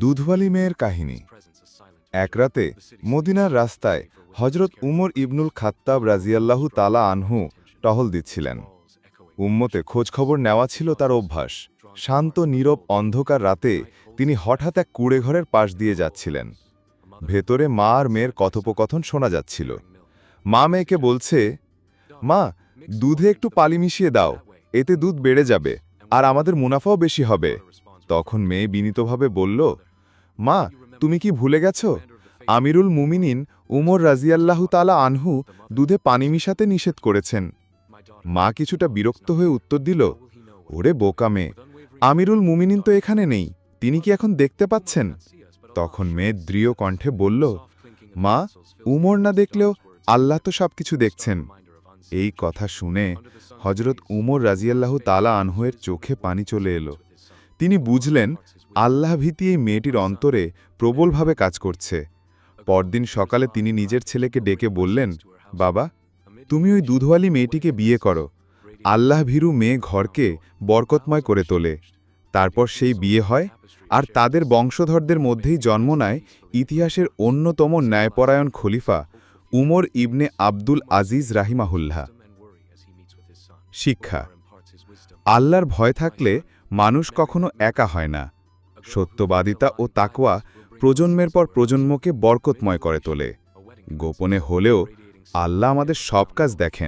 দুধওয়ালি মেয়ের কাহিনী। এক রাতে মদিনার রাস্তায় হজরত উমর ইবনুল খাত্তাব রাজিয়াল্লাহু তালা আনহু টহল দিচ্ছিলেন। উম্মতে খোঁজখবর নেওয়া ছিল তার অভ্যাস। শান্ত, নীরব, অন্ধকার রাতে তিনি হঠাৎ এক কুড়েঘরের পাশ দিয়ে যাচ্ছিলেন। ভেতরে মা আর মেয়ের কথোপকথন শোনা যাচ্ছিল। মা মেয়েকে বলছে, মা, দুধে একটু পালি মিশিয়ে দাও, এতে দুধ বেড়ে যাবে, আর আমাদের মুনাফাও বেশি হবে। তখন মেয়ে বিনীতভাবে বলল, মা, তুমি কি ভুলে গেছ? আমিরুল মুমিনিন উমর রাজিয়াল্লাহু তালা আনহু দুধে পানি মিশাতে নিষেধ করেছেন। মা কিছুটা বিরক্ত হয়ে উত্তর দিল, ওরে বোকা মেয়ে, আমিরুল মুমিনিন তো এখানে নেই, তিনি কি এখন দেখতে পাচ্ছেন? তখন মেয়ে দৃঢ় কণ্ঠে বলল, মা, উমর না দেখলেও আল্লাহ তো সব কিছু দেখছেন। এই কথা শুনে হজরত উমর রাজিয়াল্লাহু তালা আনহুয়ের চোখে পানি চলে এলো। তিনি বুঝলেন আল্লাহ ভীতি এই মেয়েটির অন্তরে প্রবলভাবে কাজ করছে। পরদিন সকালে তিনি নিজের ছেলেকে ডেকে বললেন, বাবা, তুমি ওই দুধওয়ালি মেয়েটিকে বিয়ে করো। আল্লাহ ভীরু মেয়ে ঘরকে বরকতময় করে তোলে। তারপর সেই বিয়ে হয় আর তাদের বংশধরদের মধ্যেই জন্ম নেয় ইতিহাসের অন্যতম ন্যায়পরায়ণ খলিফা উমর ইবনে আব্দুল আজিজ রাহিমাহুল্লাহ। শিক্ষা আল্লাহর ভয় থাকলে মানুষ কখনো একা হয় না। সত্যবাদিতা ও তাকওয়া প্রজন্মের পর প্রজন্মকে বরকতময় করে তোলে। গোপনে হলেও আল্লাহ আমাদের সব কাজ দেখেন।